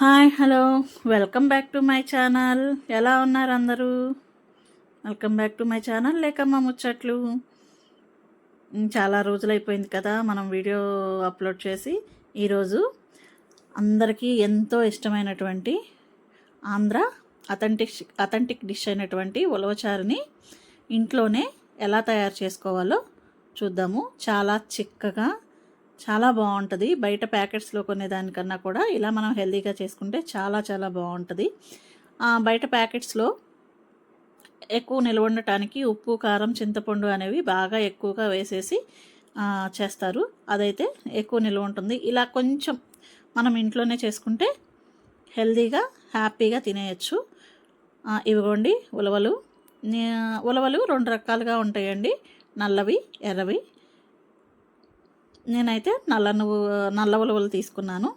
Hi hello. Welcome back to my channel. ఎలా ఉన్నారు అందరూ? Welcome back to my channel లేకమ్మ ముచ్చట్లు. చాలా రోజులు అయిపోయింది కదా మనం వీడియో అప్లోడ్ చేసి. ఈరోజు అందరికీ ఎంతో ఇష్టమైనటువంటి ఆంధ్ర అథెంటిక్ అథెంటిక్ డిష్ అయినటువంటి ఉలవచారుని ఇంట్లోనే ఎలా తయారు చేసుకోవాలో చూద్దాము. చాలా చిక్కగా చాలా బాగుంటుంది. బయట ప్యాకెట్స్లో కొనేదానికన్నా కూడా ఇలా మనం హెల్తీగా చేసుకుంటే చాలా చాలా బాగుంటుంది. బయట ప్యాకెట్స్లో ఎక్కువ నిల్వ ఉండటానికి ఉప్పు కారం చింతపండు అనేవి బాగా ఎక్కువగా వేసేసి చేస్తారు. అదైతే ఎక్కువ నిల్వ ఉంటుంది. ఇలా కొంచెం మనం ఇంట్లోనే చేసుకుంటే హెల్తీగా హ్యాపీగా తినేయచ్చు. ఇవిగోండి ఉలవలు. ఉలవలు రెండు రకాలుగా ఉంటాయండి. నల్లవి ఎర్రవి. నేనైతే నల్ల నువ్వు నల్ల ఉలవలు తీసుకున్నాను.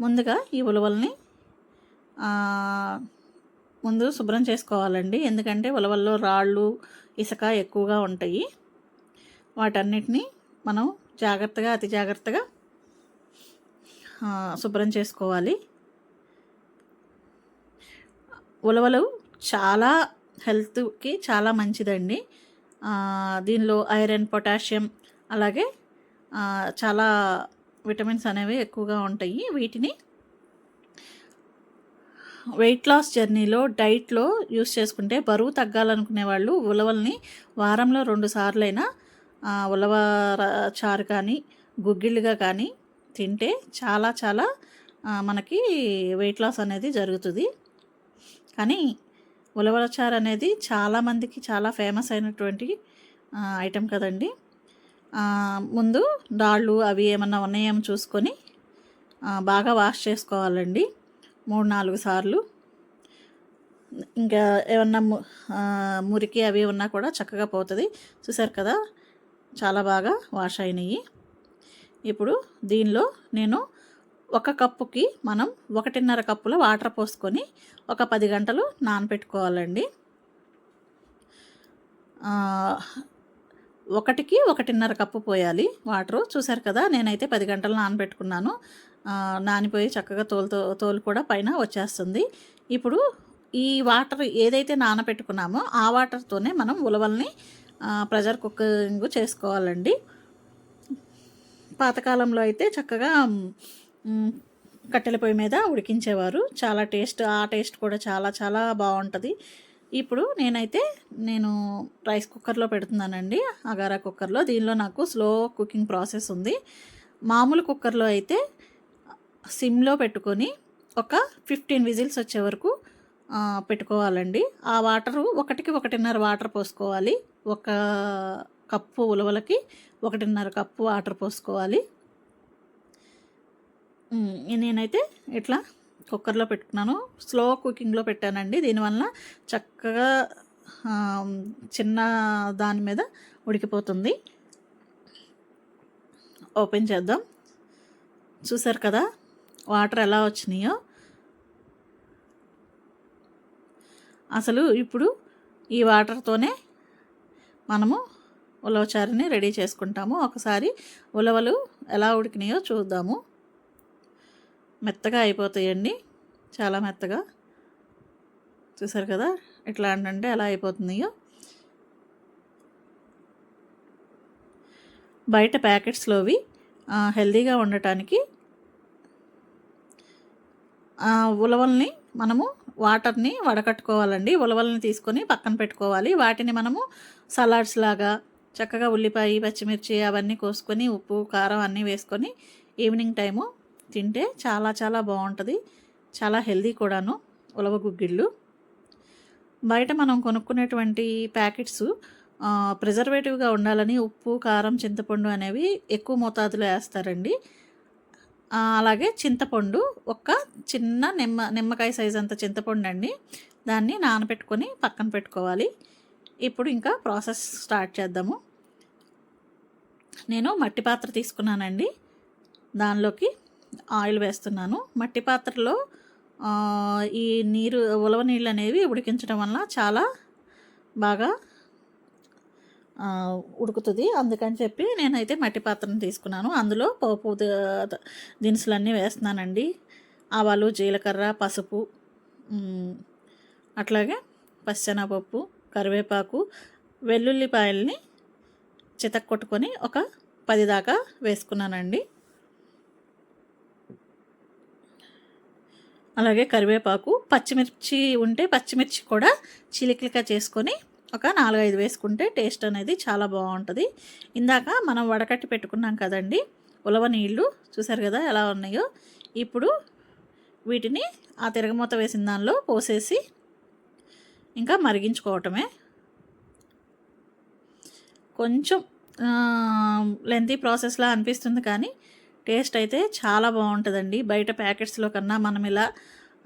ముందుగా ఈ ఉలవల్ని ముందు శుభ్రం చేసుకోవాలండి. ఎందుకంటే ఉలవల్లో రాళ్ళు ఇసుక ఎక్కువగా ఉంటాయి. వాటన్నిటిని మనం జాగ్రత్తగా అతి జాగ్రత్తగా శుభ్రం చేసుకోవాలి. ఉలవలు చాలా హెల్త్కి చాలా మంచిదండి. దీనిలో ఐరన్ పొటాషియం అలాగే చాలా విటమిన్స్ అనేవి ఎక్కువగా ఉంటాయి. వీటిని వెయిట్ లాస్ జర్నీలో డైట్లో యూస్ చేసుకుంటే బరువు తగ్గాలనుకునే వాళ్ళు ఉలవల్ని వారంలో రెండు సార్లైనా ఉలవ చారు కానీ గుగ్గిళ్ళుగా కానీ తింటే చాలా చాలా మనకి వెయిట్ లాస్ అనేది జరుగుతుంది. కానీ ఉలవల చారు అనేది చాలామందికి చాలా ఫేమస్ అయినటువంటి ఐటెం కదండి. ముందు రాళ్ళు అవి ఏమన్నా ఉన్నాయేమో చూసుకొని బాగా వాష్ చేసుకోవాలండి. మూడు నాలుగు సార్లు. ఇంకా ఏమన్నా ము- మురికి అవి ఉన్నా కూడా చక్కగా పోతుంది. చూసారు కదా చాలా బాగా వాష్ అయినాయి. ఇప్పుడు దీనిలో నేను ఒక కప్పుకి మనం ఒకటిన్నర కప్పుల వాటర్ పోసుకొని ఒక పది గంటలు నానబెట్టుకోవాలండి ఒకటికి ఒకటిన్నర కప్పు పోయాలి వాటరు. చూసారు కదా నేనైతే పది గంటలు నానబెట్టుకున్నాను. నానిపోయి చక్కగా తోలుతో తోలు కూడా పైన వచ్చేస్తుంది. ఇప్పుడు ఈ వాటర్ ఏదైతే నానబెట్టుకున్నామో ఆ వాటర్తోనే మనం ఉలవల్ని ప్రెజర్ ప్రెషర్ కుకింగ్ చేసుకోవాలండి. పాతకాలంలో అయితే చక్కగా కట్టెల పొయ్యి మీద ఉడికించేవారు. చాలా టేస్ట్ ఆ టేస్ట్ కూడా చాలా చాలా బాగుంటుంది. ఇప్పుడు నేనైతే నేను రైస్ కుక్కర్లో పెడుతున్నానండి అగారా కుక్కర్లో. దీనిలో నాకు స్లో కుకింగ్ ప్రాసెస్ ఉంది. మామూలు కుక్కర్లో అయితే సిమ్లో పెట్టుకొని ఒక ఫిఫ్టీన్ విజిల్స్ వచ్చే వరకు పెట్టుకోవాలండి. ఆ వాటరు ఒకటికి ఒకటిన్నర వాటర్ పోసుకోవాలి. ఒక కప్పు ఉలవలకి ఒకటిన్నర కప్పు వాటర్ పోసుకోవాలి. నేనైతే ఇట్లా కుక్కర్లో పెట్టుకున్నాను. స్లో కుకింగ్లో పెట్టానండి. దీనివల్ల చక్కగా చిన్న దాని మీద ఉడికిపోతుంది. ఓపెన్ చేద్దాం. చూసారు కదా? వాటర్ ఎలా వచ్చినాయో. అసలు ఇప్పుడు ఈ వాటర్తోనే మనము ఉలవచారుని రెడీ చేసుకుంటాము. ఒకసారి ఉలవలు ఎలా ఉడికినాయో చూద్దాము. మెత్తగా అయిపోతాయండి. చాలా మెత్తగా. చూసారు కదా? ఎట్లా అంటే ఎలా అయిపోతున్నాయో. బయట ప్యాకెట్స్లోవి హెల్దీగా ఉండటానికి ఉలవల్ని మనము వాటర్ని వడకట్టుకోవాలండి. ఉలవల్ని తీసుకొని పక్కన పెట్టుకోవాలి. వాటిని మనము సలాడ్స్ లాగా చక్కగా ఉల్లిపాయ పచ్చిమిర్చి అవన్నీ కోసుకొని ఉప్పు కారం అన్నీ వేసుకొని ఈవినింగ్ టైము తింటే చాలా చాలా బాగుంటుంది. చాలా హెల్దీ కూడాను ఉలవ గుగ్గిళ్ళు. బయట మనం కొనుక్కునేటువంటి ప్యాకెట్స్ ప్రిజర్వేటివ్గా ఉండాలని ఉప్పు కారం చింతపండు అనేవి ఎక్కువ మోతాదులో వేస్తారండి. అలాగే చింతపండు ఒక చిన్న నిమ్మ నిమ్మకాయ సైజ్ అంత చింతపండు అండి. దాన్ని నానబెట్టుకొని పక్కన పెట్టుకోవాలి. ఇప్పుడు ఇంకా ప్రాసెస్ స్టార్ట్ చేద్దాము. నేను మట్టి పాత్ర తీసుకున్నానండి. దానిలోకి ఆయిల్ వేస్తున్నాను. మట్టి పాత్రలో ఈ నీరు ఉలవ నీళ్ళు అనేవి ఉడికించడం వల్ల చాలా బాగా ఉడుకుతుంది. అందుకని చెప్పి నేనైతే మట్టి పాత్రను తీసుకున్నాను. అందులో పోపు దినుసులన్నీ వేస్తున్నానండి. ఆవాలు జీలకర్ర పసుపు అట్లాగే పచ్చెనపప్పు కరివేపాకు వెల్లుల్లిపాయల్ని చితక్కొట్టుకొని ఒక పది దాకా వేసుకున్నానండి. అలాగే కరివేపాకు పచ్చిమిర్చి ఉంటే పచ్చిమిర్చి కూడా చిలికిలికా చేసుకొని ఒక నాలుగైదు వేసుకుంటే టేస్ట్ అనేది చాలా బాగుంటుంది. ఇందాక మనం వడకట్టి పెట్టుకున్నాం కదండి ఉలవ నీళ్ళు చూసారు కదా ఎలా ఉన్నాయో? ఇప్పుడు వీటిని ఆ తిరగమూత వేసిన దానిలో పోసేసి ఇంకా మరిగించుకోవటమే. కొంచెం లెంతీ ప్రాసెస్లా అనిపిస్తుంది కానీ టేస్ట్ అయితే చాలా బాగుంటుందండి. బయట ప్యాకెట్స్లో కన్నా మనం ఇలా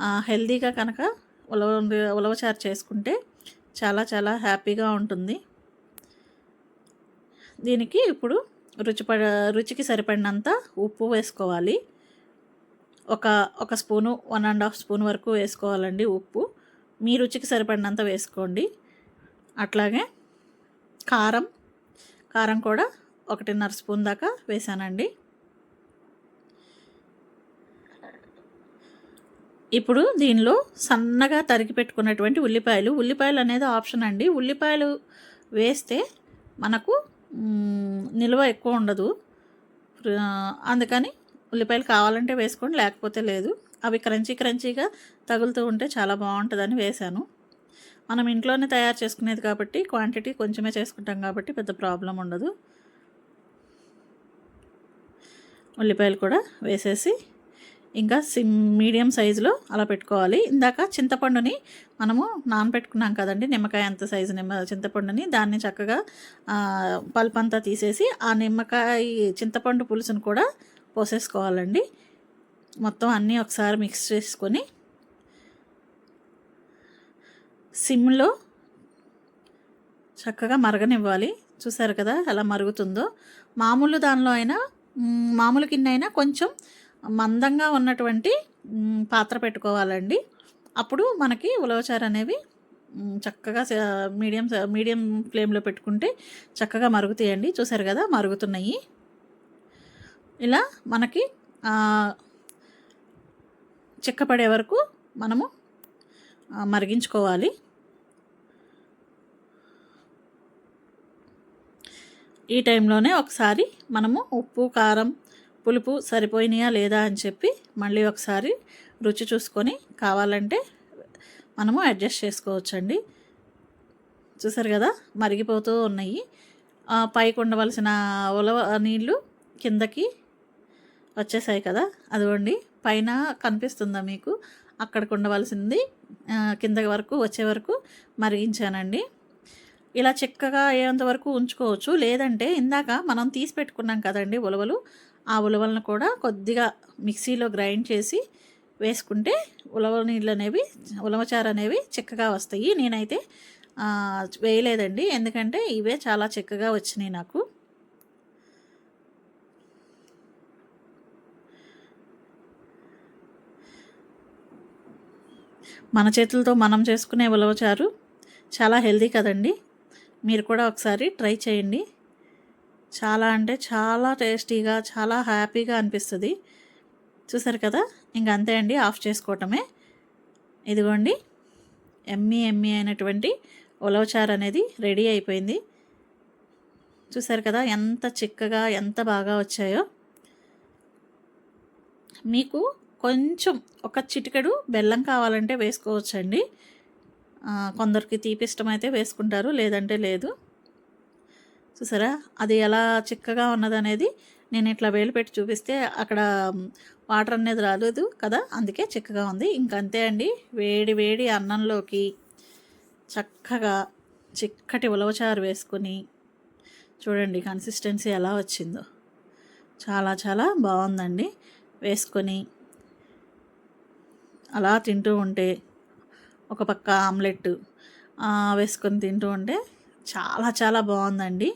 హెల్దీగా హెల్తీగా కనుక ఉలవ ఉలవచారు చేసుకుంటే చాలా చాలా హ్యాపీగా ఉంటుంది. దీనికి ఇప్పుడు రుచి పడ రుచికి సరిపడినంత ఉప్పు వేసుకోవాలి. ఒక ఒక spoon one and half spoon వరకు వేసుకోవాలండి ఉప్పు. మీ రుచికి సరిపడినంత వేసుకోండి. అట్లాగే కారం కారం కూడా ఒకటిన్నర స్పూన్ దాకా వేసానండి. ఇప్పుడు దీనిలో సన్నగా తరిగి పెట్టుకున్నటువంటి ఉల్లిపాయలు. ఉల్లిపాయలు అనేది ఆప్షన్ అండి. ఉల్లిపాయలు వేస్తే మనకు నిల్వ ఎక్కువ ఉండదు. అందుకని ఉల్లిపాయలు కావాలంటే వేసుకోండి లేకపోతే లేదు. అవి క్రంచీ క్రంచీగా తగులుతూ ఉంటే చాలా బాగుంటుందని వేశాను. మనం ఇంట్లోనే తయారు చేసుకునేది కాబట్టి క్వాంటిటీ కొంచెమే చేసుకుంటాం కాబట్టి పెద్ద ప్రాబ్లం ఉండదు. ఉల్లిపాయలు కూడా వేసేసి ఇంకా సిమ్ మీడియం సైజులో అలా పెట్టుకోవాలి. ఇందాక చింతపండుని మనము నానబెట్టుకున్నాం కదండి నిమ్మకాయ అంత సైజు నిమ్మ చింతపండుని. దాన్ని చక్కగా పల్ప్ అంతా తీసేసి ఆ నిమ్మకాయ చింతపండు పులుసును కూడా పోసేసుకోవాలండి. మొత్తం అన్నీ ఒకసారి మిక్స్ చేసుకొని సిమ్లో చక్కగా మరగనివ్వాలి. చూసారు కదా ఎలా మరుగుతుందో. మామూలు దానిలో అయినా మామూలు కింద అయినా కొంచెం మందంగా ఉన్నటువంటి పాత్ర పెట్టుకోవాలండి. అప్పుడు మనకి ఉలవచారు అనేవి చక్కగా మీడియం మీడియం ఫ్లేమ్లో పెట్టుకుంటే చక్కగా మరుగుతాయండి. చూసారు కదా మరుగుతున్నాయి. ఇలా మనకి చిక్కపడే వరకు మనము మరిగించుకోవాలి. ఈ టైంలోనే ఒకసారి మనము ఉప్పు కారం పులుపు సరిపోయినాయా లేదా అని చెప్పి మళ్ళీ ఒకసారి రుచి చూసుకొని కావాలంటే మనము అడ్జస్ట్ చేసుకోవచ్చండి. చూసారు కదా? మరిగిపోతూ ఉన్నాయి. ఆ, పైకి ఉండవలసిన ఉలవ నీళ్ళు కిందకి వచ్చేసాయి కదా? అదిగోండి. పైన కనిపిస్తుందా మీకు? అక్కడికి ఉండవలసింది కింద వరకు వచ్చే వరకు మరిగించానండి. ఇలా చిక్కగా అయ్యేంత వరకు ఉంచుకోవచ్చు. లేదంటే ఇందాక మనం తీసి పెట్టుకున్నాం కదండి ఉలవలు ఆ ఉలవలను కూడా కొద్దిగా మిక్సీలో గ్రైండ్ చేసి వేసుకుంటే ఉలవ నీళ్ళు అనేవి ఉలవచారు అనేవి చిక్కగా వస్తాయి. నేనైతే వేయలేదండి. ఎందుకంటే ఇవే చాలా చిక్కగా వచ్చినాయి నాకు. మన చేతులతో మనం చేసుకునే ఉలవచారు చాలా హెల్దీ కదండి. మీరు కూడా ఒకసారి ట్రై చేయండి. చాలా అంటే చాలా టేస్టీగా చాలా హ్యాపీగా అనిపిస్తుంది. చూసారు కదా? ఇంక అంతే అండి ఆఫ్ చేసుకోవటమే. ఇదిగోండి ఎమ్మీ ఎమ్మీ అయినటువంటి ఉలవచారు అనేది రెడీ అయిపోయింది. చూసారు కదా? ఎంత చిక్కగా ఎంత బాగా వచ్చాయో. మీకు కొంచెం ఒక చిటికెడు బెల్లం కావాలంటే వేసుకోవచ్చండి. కొందరికి తీపి ఇష్టమైతే వేసుకుంటారు లేదంటే లేదు. చూసారా? అది ఎలా చిక్కగా ఉన్నదనేది నేను ఇట్లా వేలు పెట్టి చూపిస్తే అక్కడ వాటర్ అనేది రాలేదు కదా అందుకే చిక్కగా ఉంది. ఇంకంతే అండి. వేడి వేడి అన్నంలోకి చక్కగా చిక్కటి ఉలవచారు వేసుకొని చూడండి కన్సిస్టెన్సీ ఎలా వచ్చిందో. చాలా చాలా బాగుందండి. వేసుకొని అలా తింటూ ఉంటే ఒక పక్క ఆమ్లెట్ వేసుకొని తింటూ ఉంటే చాలా చాలా బాగుందండి.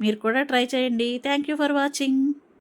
మీరు కూడా ట్రై చేయండి. Thank you for watching